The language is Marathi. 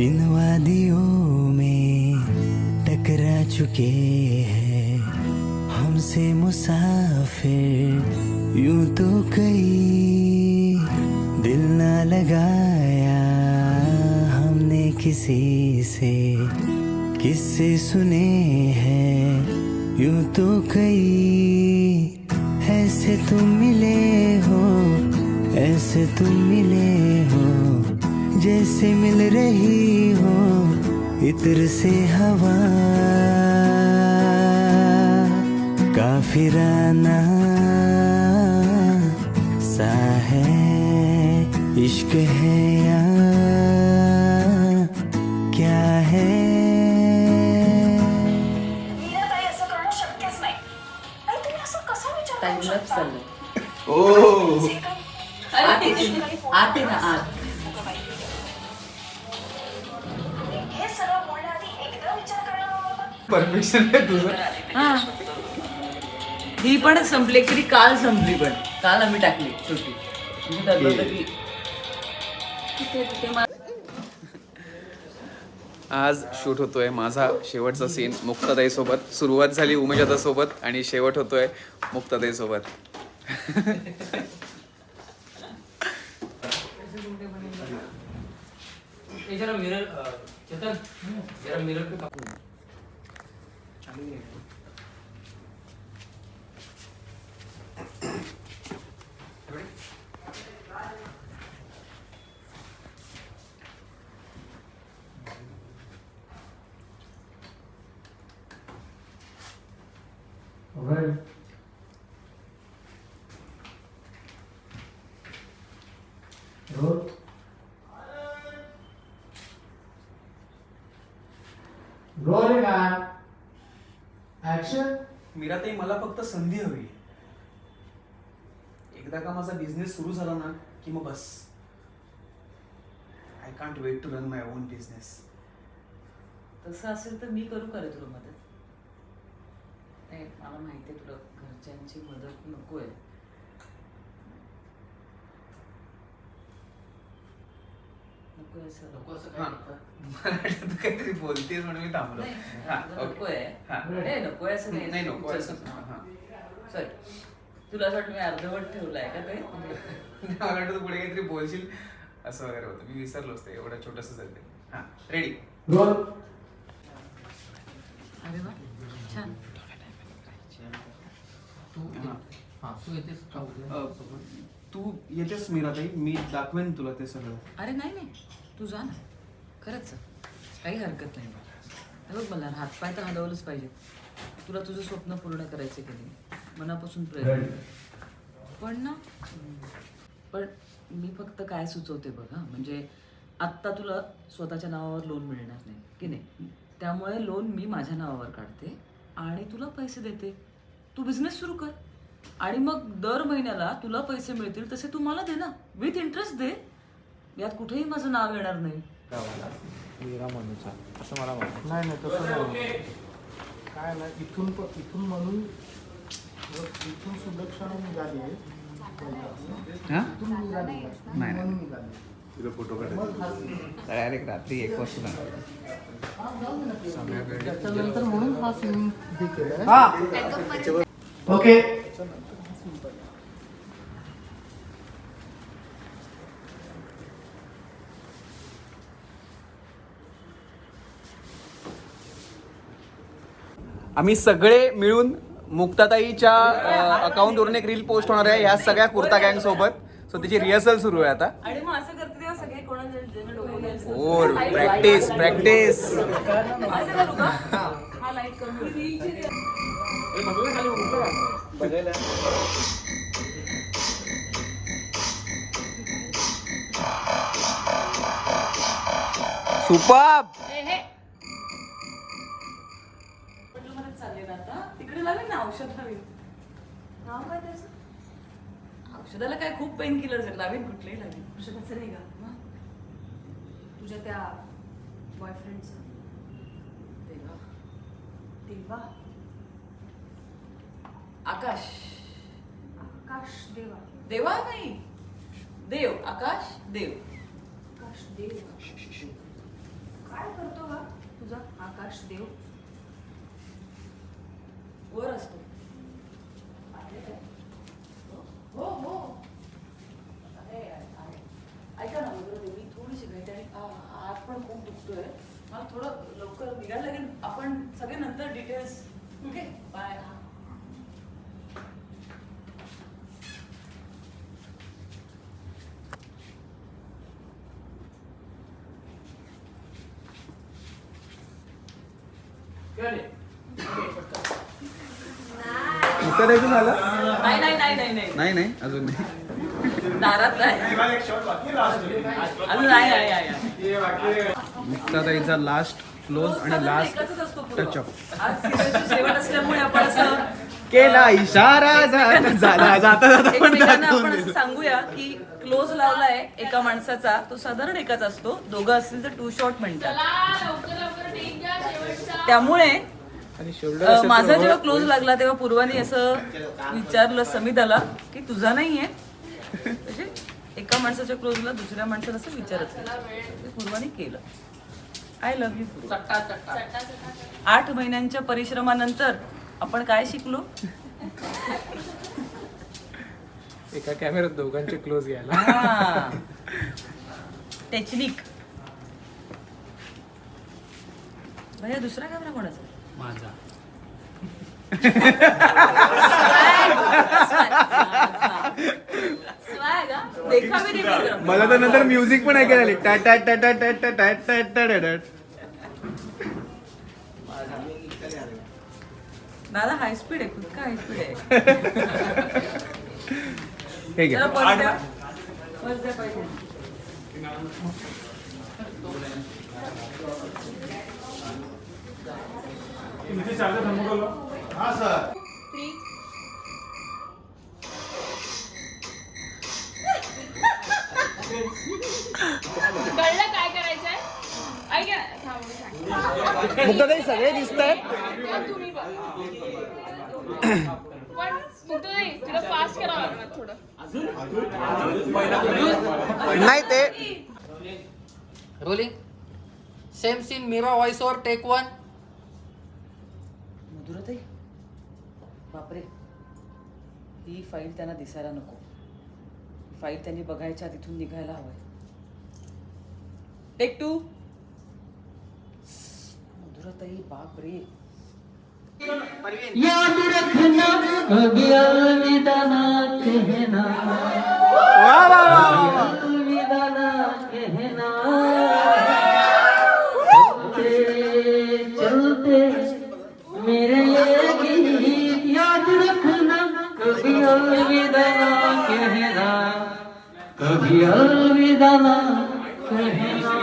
इन वादियों में टकरा चुके हैं। हमसे मुसाफिर यूँ तो कई। दिल ना लगाया हमने किसी से, किससे सुने हैं? यूँ तो कई। ऐसे तुम मिले हो, ऐसे तुम मिले हो। जैसे मिल रही हो इत्र से हवा। काफिराना सा है इश्क है या क्या है? मीराताई असं करणं शक्यच नाही आणि तुम्ही असं कसं विचार करू टाइमलाच शकता? चाललंय ओ जे काही- आत येते. आत आहे ना आत परफेक्शन आहे तुझं? हा. ही पण संपली ऍक्च्युली काल संपली पण. काल आम्ही टाकली छोटी. म्हणजे ठरलं होतं की तिथे तिथे मा- आज शूट होतोय माझा शेवटचा सीन मुक्ताताई सोबत सुरुवात झाली उमेशदा सोबत आणि शेवट होतोय मुक्ताताई सोबत ये जरा मिरर All right. Action. मीराताई मला फक्त संधी हवी. एकदा का माझा बिझनेस सुरू झाला ना की मग बस. I can't wait to run my own business तसं असेल तर मी करू का रे तुला मदत. नाही मला माहिती आहे तुला घरच्यांची मदत नको आहे नको नको असं हा. काय तू काहीतरी बोलतेस म्हणून मी थांबलो. नाही, हा, तुला ओके. नको आहे हा. नाही नको आहे असं नाही नाही नको असं. हा. सॉरी तुला असं वाटतं मी अर्धवट ठेवलाय का ते? मला वाटतं तू पुढे काहीतरी बोलशील असं वगैरे होतं. मी विसरलोच ते. एवढं छोटस झालं हा. Ready Roll. अरे वा. छान. तू हा. तू येतेस का उद्या? तू येतेस मीराताई मी दाखवेन तुला ते सगळं. अरे नाही नाही. तू जा ना. खरंच. जा. काही हरकत नाही हे बघ मला हातपाय तर हलवलंच पाहिजे. तुला तुझं स्वप्न पूर्ण करायचं की नाही? मनापासून प्रयत्न कर. पण ना पण मी फक्त काय सुचवते बघ हा. म्हणजे आत्ता तुला स्वतःच्या नावावर लोन मिळणार नाही की नाही? त्यामुळे लोन मी माझ्या नावावर काढते आणि तुला पैसे देते. तू बिझनेस सुरू कर. आणि मग दर महिन्याला तुला पैसे मिळतील तसे तू मला दे ना. विथ इंटरेस्ट दे. यात कुठेही माझं नाव येणार नाही. नाही नाही तसं नाही. काय ना इथून प- इथून म्हणून इथून निघाली आहे. हा? इथून निघाली आहे. नाही. म्हणून निघाली मग हा scene. डायरेक्ट रात्री एक वाजता त्याच्यानंतर म्हणून हा सीन हे. केलाय ओके. आम्ही सगळे मिळून मुक्ताताईच्या अकाउंटवरून एक रील पोस्ट होणार आहे ह्या सगळ्या कुर्ता गँग सोबत. सो त्याची रिहर्सल सुरू आहे आता. ओ प्रॅक्टिस प्रॅक्टिस हा लाइट चालले ना आता. तिकडे ना औषध नाव काय त्याचं? औषधाला काय खूप पेन किलर्स आहेत. लावेल कुठलेही लावेल औषधाचं नाही का? तुझ्या त्या बॉयफ्रेंडचं तेव्हा. देवा आकाश. आकाश देवा. देवा नाही. देव आकाश देव. आकाश देव. आकाश देव. वर असतो. हो? हो आहे. ऐका ना वगैरे मी थोडीशी घाईते आणि हात पण खूप दुखतोय. मला थोडं लवकर निघायला लागेल. आपण सगळे नंतर डिटेल्स ओके बाय. मुक्ताताईचं झालं? नाही नाही नाही नाही नाही. नाही नाही अजून नाही. दारात नाही. अजून. मुक्ताताईचा लास्ट क्लोज आणि लास्ट शेवट असल्यामुळे आपण असं केला इशारा झाला जाता जाता पण एकमेकांना दाखवून आपण असं दिलं. सांगूया की क्लोज लावलाय एका माणसाचा तो साधारण एकाच असतो. दोघं असतील तर टू शॉट म्हणतात. त्यामुळे आणि शोल्डर अं, माझा जेव्हा क्लोज लागला तेव्हा पूर्वानी असं विचारलं समिताला की तुझा नाहीये. म्हणजे एका माणसाच्या क्लोजला दुसऱ्या माणसाला असं विचारत पूर्वानी केलं. आय लव्ह यू आठ महिन्यांच्या परिश्रमानंतर आपण काय शिकलो? एका कॅमेऱ्यात दोघांचे क्लोज घ्यायला हा. टेक्निक भैया दुसरा कॅमेरा कोणाचा माझा Swag, हा? देखावे रे मित्र. मला तर नंतर म्युझिक पण ऐकायला आली टा टा टा टा टा टा टा टा टा टा टा. दादा हाय स्पीड आहे खूप हाय स्पीड आहे हे घ्या जरा पर्स द्या. पर्स द्या पाहिजे कळलं काय करायचंय? ऐका थांब मी सांगते. मुक्ताताई सगळे दिसत आहेत तेव्हा तुम्ही बघा. पण फक्त नाही तुला फास्ट करावं लागणार थोडं. नाही ते. Rolling same scene Meera voice over take one मधुराताई बापरे. ही फाईल त्यांना दिसायला नको. ही फाईल त्यांनी बघायच्या तिथून निघायला हवंय. टेक टू मधुराताई बापरे. याद रखना कभी अलविदा ना कहना वाह वाह वाह वा. अलविदा ना कहना चलते चलते मेरे ये गीत याद रखना कभी अलविदा ना कहना कभी अलविदा ना कहना